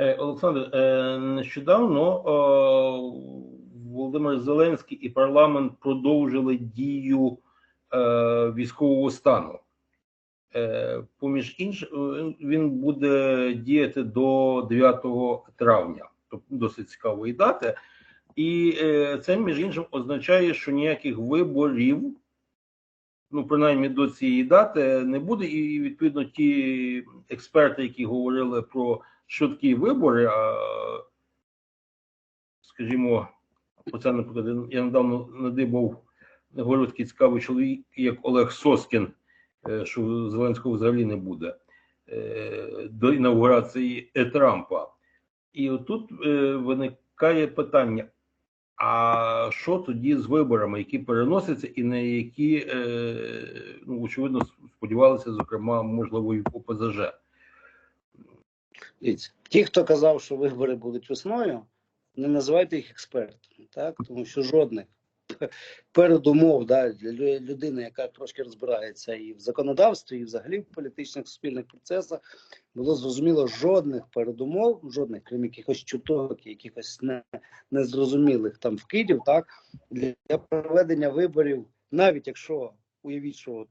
Е, Олександр, е, нещодавно е, Володимир Зеленський і парламент продовжили дію військового стану. Поміж іншим, він буде діяти до 9 травня, тобто досить цікавої дати. І це, між іншим, означає, що ніяких виборів, ну принаймні до цієї дати, не буде. І відповідно ті експерти, які говорили про швидкі вибори, а скажімо, оце, наприклад, я недавно надибав говорив такий цікавий чоловік, як Олег Соскін, е, що Зеленського взагалі не буде е, до інаугурації Трампа. І отут е, виникає питання: а що тоді з виборами, які переносяться, і на які, ну, очевидно, сподівалися, зокрема, можливо, і по ПЗЖ? Ті, хто казав, що вибори будуть весною, не називайте їх експертами, так тому що жодних передумов да, для людини, яка трошки розбирається і в законодавстві, і взагалі в політичних суспільних процесах, було зрозуміло жодних передумов, жодних крім якихось чуток, якихось не, незрозумілих там вкидів, так для проведення виборів, навіть якщо уявіть, що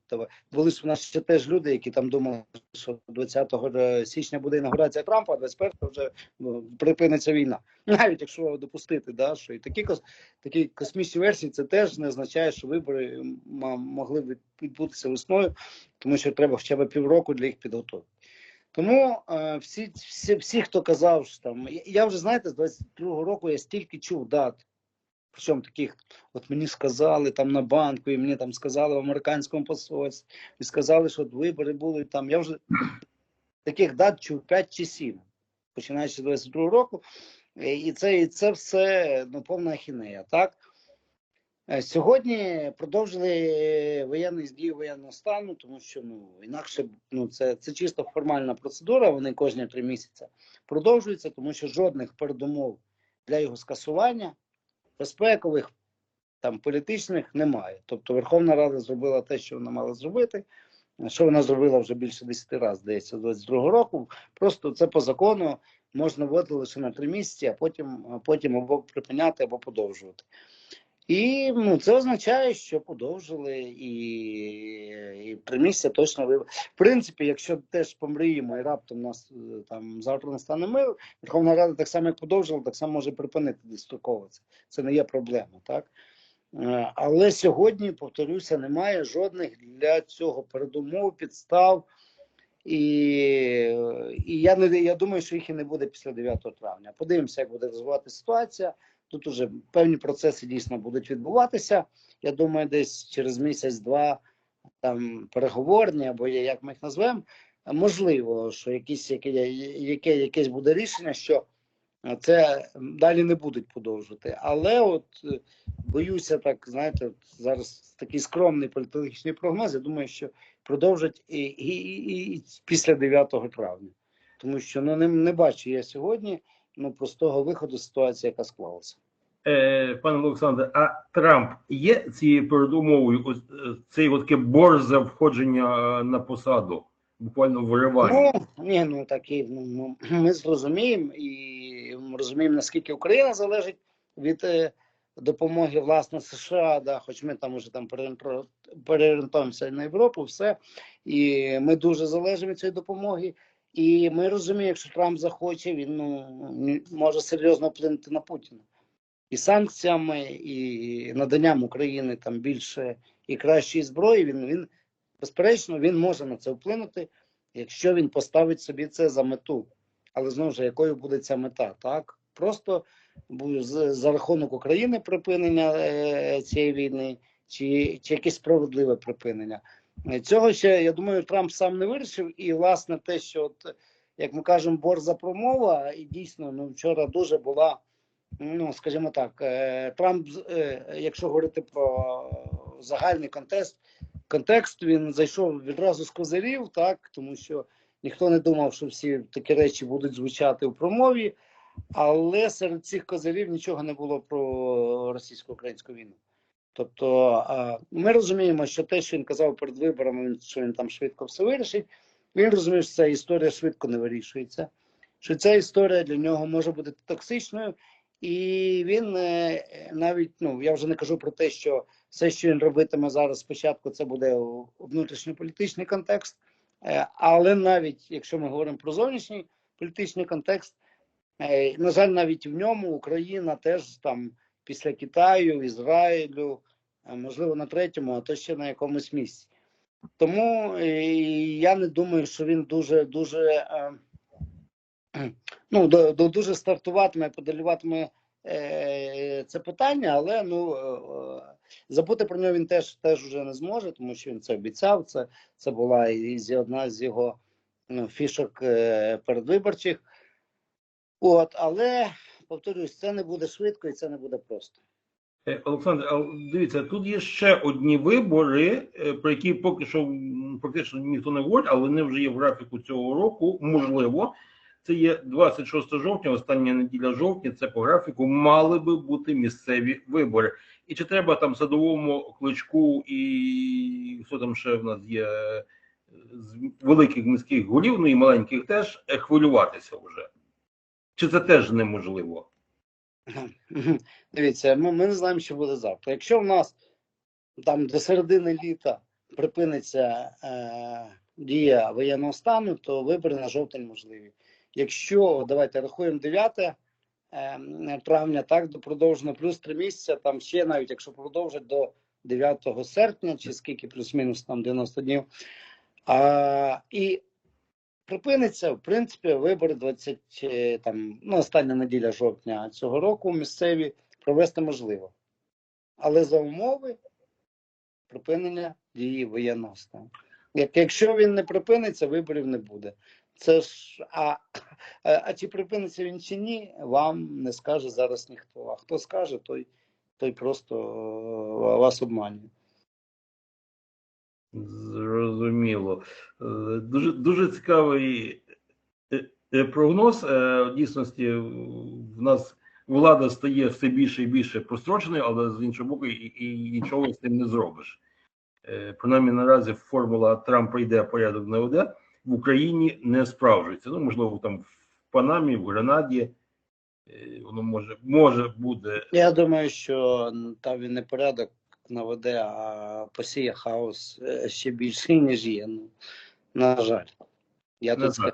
були ж у нас ще теж люди, які там думали, що 20 січня буде інаугурація Трампа, а 21 вже ну, припиниться війна. Навіть якщо допустити, да, що і такі такі космічні версії, це теж не означає, що вибори могли відбутися весною, тому що треба хоча б півроку для їх підготовки. Тому е, всі, всі, всі, хто казав, що там я вже знаєте, з 22-го року я стільки чув дат Причому таких, от мені сказали там на банку, і мені там сказали в американському посольстві, і сказали, що вибори були там. Я вже таких дат чув 5 чи 7, починаючи з 22 року. І це і це все ну, повна ахінея. так? Е, сьогодні продовжили воєнний дію воєнного стану, тому що ну інакше ну це це чисто формальна процедура. Вони кожні три місяці продовжуються, тому що жодних передумов для його скасування безпекових, там політичних немає. Тобто Верховна Рада зробила те, що вона мала зробити. Що вона зробила вже більше 10 разів, здається, 22 року. Просто це по закону можна вводити лише на три місяці, а потім потім або припиняти, або подовжувати. І ну, це означає, що подовжили і і три точно ви. В принципі, якщо теж помріємо і раптом нас е, там завтра не стане мир, Верховна Рада так само як подовжила, так само може припинити достроково це. Це не є проблема, так? Е, але сьогодні, повторюся, немає жодних для цього передумов, підстав. І і я не я думаю, що їх і не буде після 9 травня. Подивимося, як буде розвиватися ситуація. Тут уже певні процеси дійсно будуть відбуватися. Я думаю, десь через місяць-два там переговорні, або як ми їх назвемо. Можливо, що якісь яке, яке якесь буде рішення, що це далі не будуть подовжувати. Але от е, боюся, так знаєте, от зараз такий скромний політичний прогноз. Я думаю, що продовжать і і, і, і після 9 травня, тому що ну не, не бачу я сьогодні ну простого виходу з ситуації, яка склалася. Е, Пане Олександре, а Трамп є цією передумовою ось е, цей таке борзе входження е, на посаду, буквально виривання? Ну, ні, ну такі ну, ну ми зрозуміємо і розуміємо, наскільки Україна залежить від е, допомоги власне США, да, хоч ми там уже там переорієнтуємося на Європу, все і ми дуже залежимо від цієї допомоги. І ми розуміємо, якщо Трамп захоче, він ну може серйозно вплинути на Путіна і санкціями, і наданням України там більше і кращої зброї. Він він безперечно він може на це вплинути, якщо він поставить собі це за мету. Але знову ж якою буде ця мета? Так просто за рахунок України припинення е, цієї війни, чи, чи якесь справедливе припинення. Цього ще я думаю, Трамп сам не вирішив, і власне те, що от як ми кажемо, борза промова, і дійсно ну вчора дуже була. Ну, скажімо так, е, Трамп, е, якщо говорити про загальний контекст, контекст він зайшов відразу з козирів, так тому що ніхто не думав, що всі такі речі будуть звучати в промові, але серед цих козирів нічого не було про російсько-українську війну. Тобто ми розуміємо, що те, що він казав перед виборами, що він там швидко все вирішить. Він розуміє, що ця історія швидко не вирішується. що ця історія для нього може бути токсичною, і він е, навіть ну я вже не кажу про те, що все, що він робитиме зараз, спочатку це буде внутрішньополітичний контекст, е, але навіть якщо ми говоримо про зовнішній політичний контекст, е, на жаль, навіть в ньому Україна теж там після Китаю, Ізраїлю, можливо, на третьому, а то ще на якомусь місці. Тому е, я не думаю, що він дуже дуже е, ну, дуже стартуватиме, подалюватиме е, це питання, але ну е, е, забути про нього він теж теж вже не зможе, тому що він це обіцяв. Це, це була і одна з його ну, фішок е, передвиборчих. От, але повторюсь, це не буде швидко і це не буде просто. Е, Олександр, дивіться, тут є ще одні вибори, е, про які поки що практично ніхто не говорить, але вони вже є в графіку цього року. Можливо, це є 26 жовтня, остання неділя жовтня. Це по графіку мали би бути місцеві вибори. І чи треба там садовому кличку і хто там ще в нас є е, з великих міських голів, ну і маленьких теж хвилюватися вже? Чи це теж неможливо? Дивіться, ми, ми не знаємо, що буде завтра. Якщо в нас там до середини літа припиниться е, дія воєнного стану, то вибори на жовтень можливі. Якщо давайте рахуємо 9 е, травня, так до продовжено плюс 3 місяця, там ще навіть якщо продовжать до 9 серпня, чи скільки плюс-мінус там 90 днів. А, і припиниться, в принципі, вибори 20, е, там, ну, остання неділя жовтня цього року місцеві провести можливо. Але за умови припинення дії воєнного стану. Як, якщо він не припиниться, виборів не буде. Це ж, а, а, а чи припиниться він чи ні, вам не скаже зараз ніхто. А хто скаже, той, той просто е, вас обманює. Зрозуміло. Е, Дуже дуже цікавий е, е, прогноз. В дійсності в нас влада стає все більше і більше простроченою, але з іншого боку, і, і нічого з цим не зробиш. Принаймні наразі формула Трамп прийде, порядок наведе в Україні не справжується. Ну, можливо, там в Панамі, в Гренаді е, воно може, може буде Я думаю, що там він не порядок наведе, а посіє хаос е, ще більший, ніж є. Ну, на жаль. Я На тут жаль.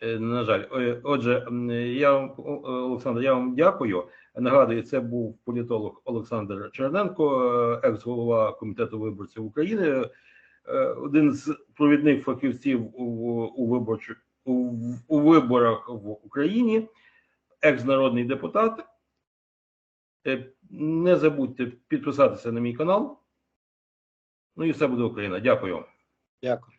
Е, На жаль, Е, отже, я вам, Олександр, я вам дякую. Нагадую, це був політолог Олександр Черненко, екс-голова комітету виборців України, один з провідних фахівців у, у, у виборах в Україні, екс-народний депутат. Не забудьте підписатися на мій канал. Ну і все буде Україна. Дякую. Дякую.